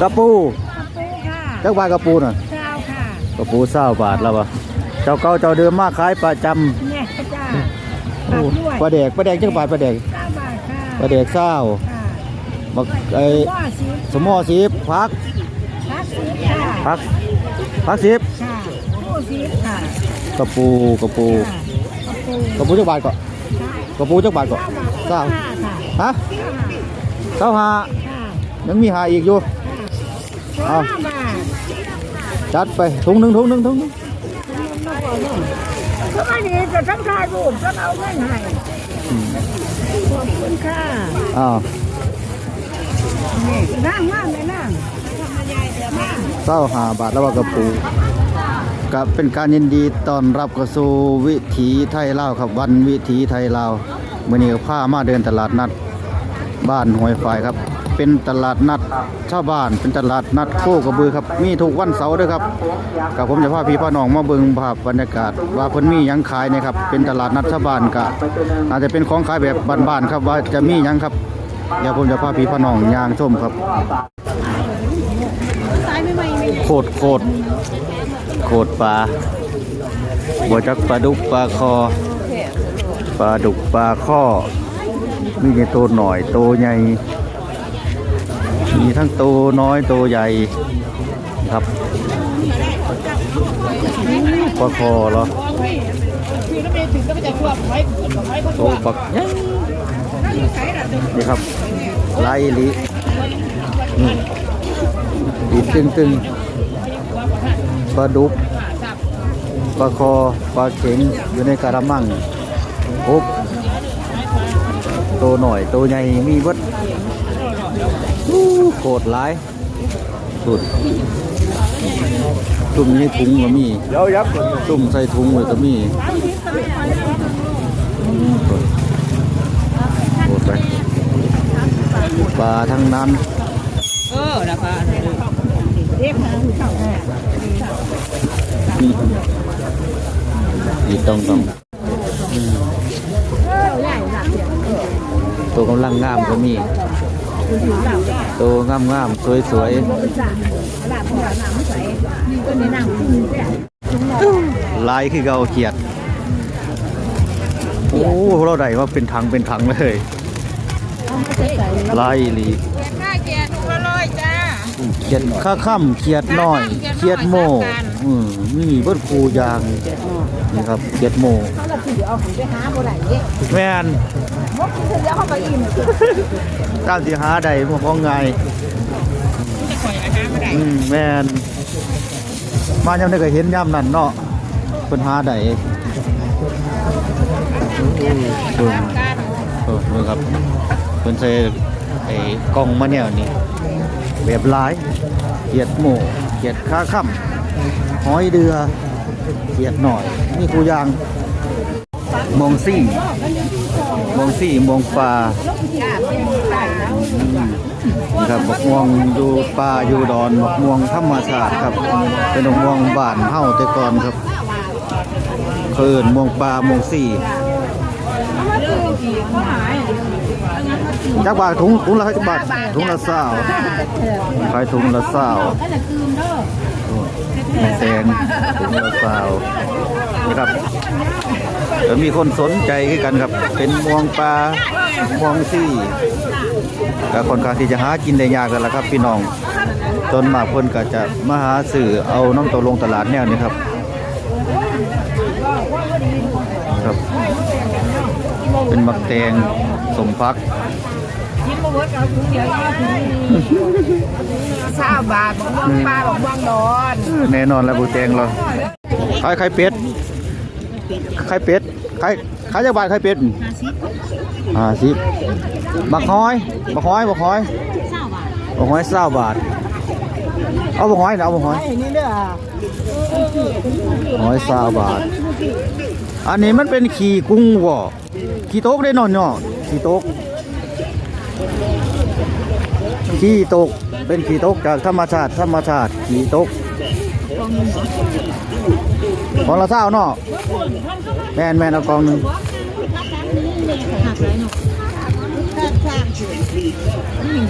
กระปูปูค่ะจักบาทกระปูน่ะเจ้าค่ะกระปูเศร้าบาทแล้ววะเจ้าเก่าเจ้าเดิมมาขายประจเนี่ยจ้าำปัโอ้กด้วยปลาแดกปลาแดกจักบาทปลาแดกเก้าบาทค่ะปลาแดกเศร้าค่ะบักไอ้ว่าสิบสมอสีพักพักสิบค่ะพักพักสิบค่ะปูสิบค่ะกระปูกระปูค่ะปูกระปูจักบาทก่อนกระปูจักบาทก่อนเศร้าค่ะฮะเก้าบาทเศร้าหาค่ะยังมีหาอีกอยู่ ห้าบาทจัดไปถุงหนึ่งถุงหนึ่งถุงหนึ่งสมัยนี้จะทั้งถ่ายรูปทั้งเอาเงินให้ขอบคุณค่ะอ้าวนี่นั่งนั่งเลยนั่งเศร้าหาบาทแล้วว่ากระปูกับเป็นการยินดีต้อนรับเข้าสู่วิถีไทยลาวครับวันวิถีไทยลาวมื่อนี้ก็พามาเดินตลาดนัด บ้านห้วยฝายครับ เป็นตลาดนัดชาวบ้าน เป็นตลาดนัดโคกระบือครับ มีทุกวันเสาร์ด้วยครับกับผมจะพาพี่พ่อน้องมาเบิ่งภาพบรรยากาศ ว่าเพิ่นมีหยังขายนะครับ เป็นตลาดนัดชาวบ้านกะอาจจะเป็นของขายแบบบ้านๆครับ ว่าจะมีหยังครับเดี๋ยวผมจะพาพี่พ่อน้องย่างชมครับโคตรโคตรโคตรปลาบัวจักปลาดุกปลาคอปลาดุกปลาข้อมีในตัวหน่อยตัวใหญ่ มีทั้งตัวน้อยตัวใหญ่ครับปลาคอเหรอตัวปักใหญ่นี่ครับลายลิอีตึงตึงปลาดุกปลาคอปลาเข็งอยู่ในกระมังโอ๊บโตหน่อยโตใหญ่มีเบิด โคตรหลายสุดตุ่มนี้ถุงก็มีเดี๋ยวยับตุ่มใส่ถุงเลยก็มีโคตรไปปลาทั้งนั้นเออนะคะเรียบร้อยอีต้องต้องตัวกำลังงามก็มี ตัวงามงามสวยสวยๆลายคือเกาเขียด โอ้เราได้ว่าเป็นถังเป็นถังเลยลายอีหลีค่าเกียร์ทุกละร้อยจ้าเขียดข้าค่ำเขียดน้อยเขียดโม่อืมมีเบิดคูยางนี่ครับเขียดโม่เขาละคือเอาของไปหาบ่ได้เด้แม่น มดคือเดี๋ยวเขาไปอิ่มตามสิหาได้พวกของไงอืมแม่นมายามใดก็เห็นยามนั้นเนาะเพิ่นหาได้เบิ่งเออเบิ่งครับเพิ่นใส่ไอ้กล่องมาแนวนี้แบบหลายเขียดโม่เขียดขาค่ำหอยเดือเขียดหน่อย นี่กูยางมองซี่ มองซี่มองปลาครับบักม่วงอยู่ป่าอยู่ดอนบักม่วงธรรมชาติครับเป็นบักม่วงบ้านเฮาแต่ก่อนครับเพิ่นม่วงป่าม่วงสี่จักบาทถุงถุงละจักบาทถุงละเศร้าขายถุงละเศร้าโอ้ไม่แซงถุงละเศร้านี่ครับแล้วมีคนสนใจคือกันครับ เป็นม่วงปลาม่วงสี่ก็ค่อนข้างที่จะหากินได้ยากกันละครับ พี่น้องต้นมากเพิ่นก็จะมาหาสื่อเอาน้ำตัวลงตลาดแนวนี้ครับครับ เป็นมักแตงสมพักกินมาเวิร์ดเอาถุงเดียวเช้าบาทบอกม่วงปลาบอกม่วงดอน แน่นอนแล้วบูแตงเราขายไข่เป็ด ไข่เป็ดไข่ขายจักบาทไข่เป็ดห้าสิบบักหอยบักหอยบักหอยบักหอยเศร้าบาท เอาบักหอยนะเอาบักหอยไอ้นี่เด้อร้อยสาบาท อันนี้มันเป็นขี่กุ้งบ่ขี่โต๊กได้นอนเนาะขี่โต๊กขี่โต๊กเป็นขี่โต๊กจากธรรมชาติธรรมชาติขี่โต๊ก ของละเศร้าเนาะแมนแมนเอากองหนึ่งข้างเฉยนี่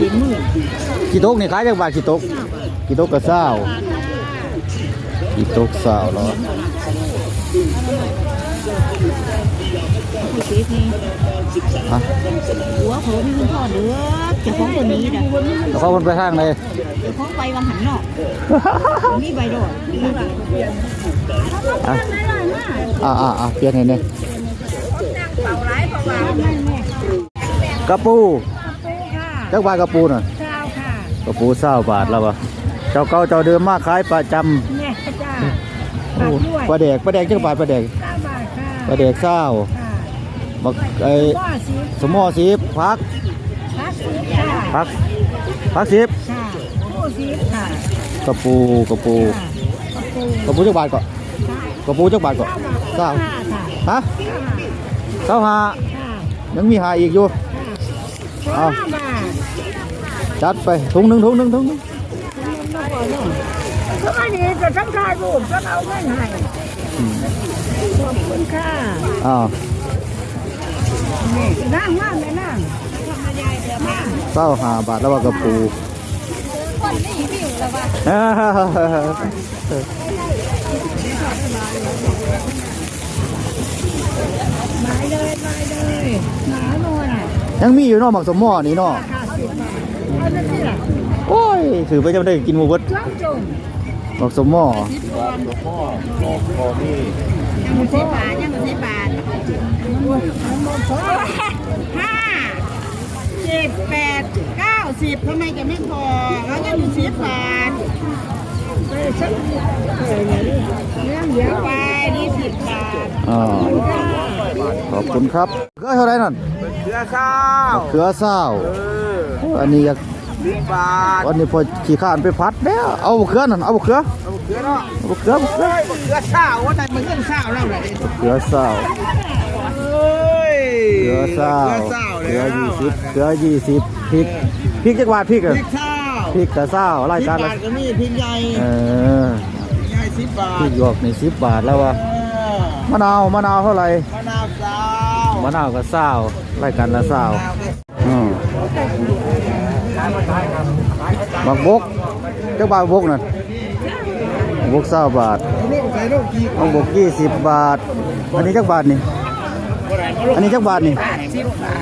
ยินมือกี่ตกนี่ขายจักบาทกี่ตกกี่ตกก็เศร้ากี่ตกเศร้าแล้วผู้ชีพนี่ฮะหัวผมคุณพ่อเด้อเจ้าของตัวนี้นะแล้วเขาคนไปทางไหนเจ้าของไปวังหันนอก มีใบดอกอะอ่าอ่าอ่าเปลี่ยนให้เนี่ยเป่าร้ายเป่าร้ายแม่แม่กระปูค่ะจักบาทกระปูน่ะเจ้าค่ะกระปูเศร้าบาทแล้ววะเจ้าเก่าเจ้าเดิมมาขายประจแม่จ้าำบาโอ้ทด้วยปลาแดกปลาแดกจักบาทปลาแดกเก้าบาทค่ะปลาแดกเศร้าค่ะบักไอ้ว่าสิสมอสีพักชักสิค่ะพักพักสิบ ค่ะผู้สิค่ะกระปูกระปูกระปูกระปูจักบาทก่อนกระปูจักบาทก่อนเศร้าค่ะค่ะฮะเศร้าหาค่ะยังมีหาอีกอยู่เอาห้าบาทจัดไปถุงหนึ่งถุงหนึ่งถุงหนึ่งสมัยนี้จะทั้งถ่ายรูปทั้งเอาเงินให้อืมขอบคุณค่ะอ้าวนี่นั่งว่างเลยนั่งเศร้าหาบาทแล้วว่ากระปู คนนี่วิวแล้วว่าอ่ามาเลยมาเลยหนาหน่อยยังมีอยู่เนาะหมักสมหม้อนี่เนาะค่ะสิบบาทเอาจะที่ละโอ้ยถือไปจะไม่ได้กินหมูเบดจ้องจงหมักสมหม้อยังไม่ใช่บาทยังไม่ใช่บาทห้าเจ็ดแปดเก้า สิบทำไมจะไม่พอเขาจะอยู่สิบบาทเรื่องเยอะไปนี่สิบบาทอ่าขอบคุณครับเกลือเท่าไหรนั่นเสือข้าวเกลือเศร้าเอออันนี้อยากสิบบาทวันนี้พอขี่ข้านไปพัดแล้วเอาเกลือนั่นเอาเกลือเอาเสือเนาะเอาเกลือเอาเกลือเฮ้ยเสือข้าวว่าแต่มันเงินข้าวแล้วเลยเกลือเศร้าเฮ้ยเกลือเศร้าเสือข้าวเกลืแล้อวยี่สิบเกลือยี่สิบพริก พริกจักบาทพริกพอะริกข้าวพริกกระเศร้าไล่สิบการบาละทก็มีพริกใหญ่เออใหญ่สิบบาพริทกหยวกนี่สิบบาทแล้ววะเออมะนาวมะนาวเท่าไหร่มะนาวสาวมะนาวก็เศร้าไล่กันละเศร้าอืมบักบกเจ้าบาทบกนั่นบกเศร้าบาทลูกใส่ลูกกี่บักบกยี่สิบบาท อันนี้จักบาทนี่ อันนี้จักบาทนี่ สิบบาท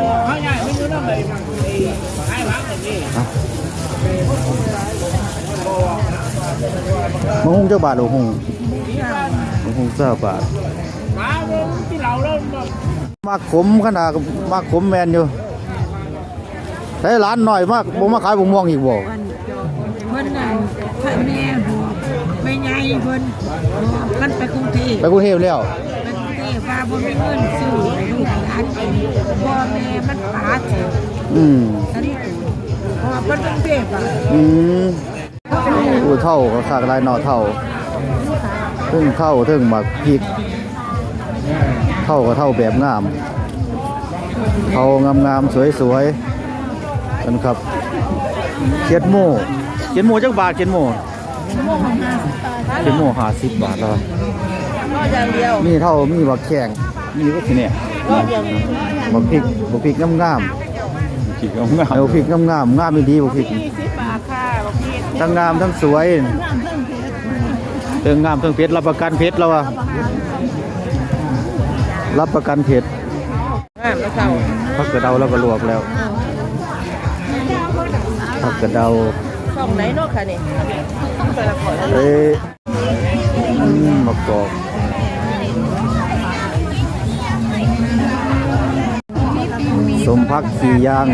มะฮุงเจ้าบาทหรือฮุงมะฮุงเจ้าบาทมาขมขนาดมาขมแมนอยู่ใช้ร้านหน่อยมากผมมาขายบงม่วงอีกบ่เพิ่นนั่นท่านแม่บอกไม่ใหญ่เพิ่นบอกเพิ่นไปกรุงเทพไปกรุงเทพแล้วไปกรุงเทพว่าบ่มีเงินซื้อให้ลูกหลาน กินพ่อแม่มันปาเถอะอืมอันนี้พอเพิ่นกรุงเทพอะอืมอู้เท่าก็ขากลายหน่อเท่าถึงเท่าถึงหมักพริก เท่าก็เท่าแบบงามเท่างามงามๆสวยๆกันครับเขียดหมูเขียดหมูจักบาทเขียดหมูเขียดหมูห้าสิบบาทแล้วก็อย่างเดียวมีเท่ามีบักแข้งมีก็ทีเนี่ย บักพริกบักพริกงามงามพริกงามงามเอาพริกงามงามงามไม่ดีบักพริกสิบบาทค่ะบอกพี่ทั้งงามทั้งสวยเรื่องงามทั้งเพชรรับประกันเพชรแล้วอะรับประกันเพชรอ่าแล้วเจ้าพักกระเดาแล้วก็ลวกแล้วพักกระเดา ช่องไหนเนาะค่ะนี่ เอ้ยอืมมะกอก สมพักขี่ยาง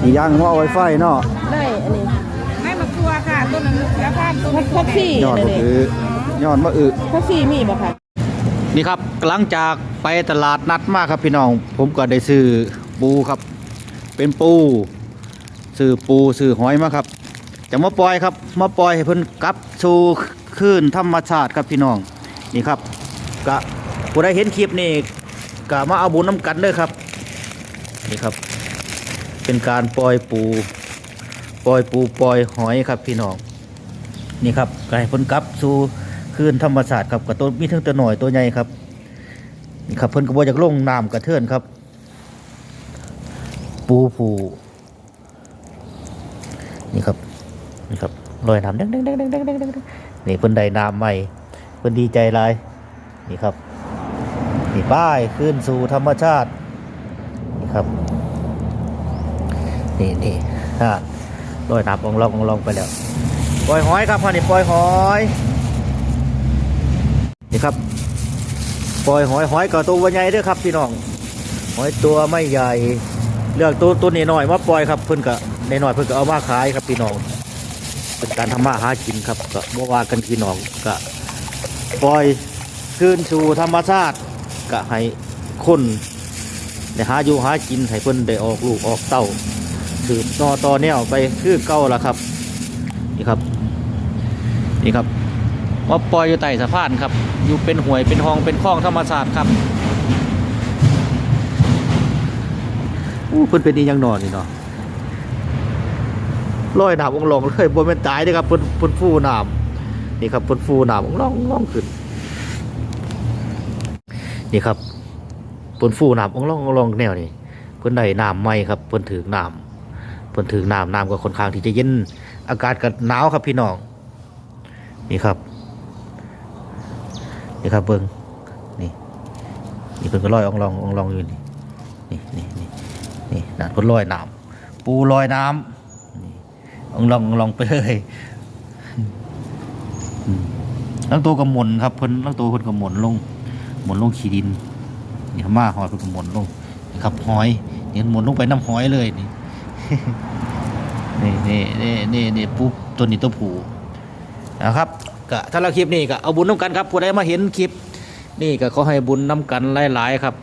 ขี่ยางว่าเอาไว้ไฟเนาะได้อันนี้ให้มากลัวค่ะต้นนั้นแล้วค่ะต้นพักซี่ยอดมะอือยอดมะอือพักซี่มีบ่ค่ะนี่ครับหลังจากไปตลาดนัดมาครับพี่น้อง ผมก็ได้ซื้อปูครับ เป็นปูซื้อปูซื้อหอยมาครับจะมาปล่อยครับมาปล่อยให้เพิ่นกลับสู่คลื่นธรรมชาติครับพี่น้องนี่ครับกะผู้ใดเห็นคลิปนี่กะมาเอาบุญน้ำกันเด้อครับ นี่ครับ เป็นการปล่อยปู ปล่อยปูปล่อยหอยครับพี่น้องนี่ครับไก็ให้เพ้นกลับสู่คลื่นธรรมชาติครับกับตัวมีทั้งตัวหน่อยตัวใหญ่ครับนี่ครับเพิ่นกระโบจากลงน้ำกระเทือนครับ ปูผูนี่ครับนี่ครับลอยน้ำเด้งเด้งเด้งเด้งเด้งเด้งเนี่เพิ่นได้น้ำใหม่เพิ่นดีใจหลายนี่ครับนี่ป้ายขึ้นสู่ธรรมชาติ นี่ครับ นี่นี่ฮะลอยน้ำองลององลองไปแล้วปล่อยหอยครับพอนี่ปล่อยหอยนี่ครับปล่อยหอยหอยกับตัวใหญ่ด้วยครับพี่น้องหอยตัวไม่ใหญ่เลือกตัวตัวนี้หน่อยมาปล่อยครับเพิ่อนก็ในหน่อยเพิ่อนก็เอามาขายครับพี่น้องเป็นการทำมาหากินครับก็บ่ว่ากันพี่น้องก็ปล่อยคืนสู่ธรรมชาติก็ให้คน ได้หาอยู่หากินให้เพิ่นได้ออกลูกออกเต้าสืบนอต่อแนวไปคือเก่าละครับ นี่ครับ นี่ครับว่าปล่อยอยู่ใต้สะพานครับ อยู่เป็นห่วยเป็นห้องเป็นคลองธรรมชาสติครับอู้เพิ่นเป็นอีหยังนอนนี่เนาะลอยน้ำองลองเลยบ่แม่นตายเด้อครับเพิ่นเพิ่นฟูหน้ำนี่ครับเพิ่นฟูหน้ำองลององลองขึ้นนี่ครับ เพิ่นฟูน้ำองลององลองแนวนี่เพิ่นได้น้ำใหม่ครับเพิ่นถือน้ำเพิ่นถือน้ำน้ำก็ค่อนข้างที่จะเย็นอากาศก็หนาวครับพี่น้องนี่ครับนี่ครับเบิ่งนี่นี่เพิ่นก็ลอยองลององลองอยู่นี่นี่นี่นี่นี่ด่านพ้นลอยน้ำปูลอยน้ำนี่ลองลองลองไปเลยลังตัวกับหมุนครับเพิ่นลังตัวเพิ่นกับหมุนลงหมุนลงขี้ดิน นี่มาหอยเป็นกับหมุนลงนครับหอยนี่หมุนลงไปน้ำหอยเลยนี่นี่นี่นี่นี่นี่ปุ๊บตัวนี้ตัวผูนะครับก็ถ้าเราคลิปนี้ก็เอาบุญน้ำกันครับผู้ใดมาเห็นคลิป นี่ก็ขอให้บุญน้ำกันหลายๆครับ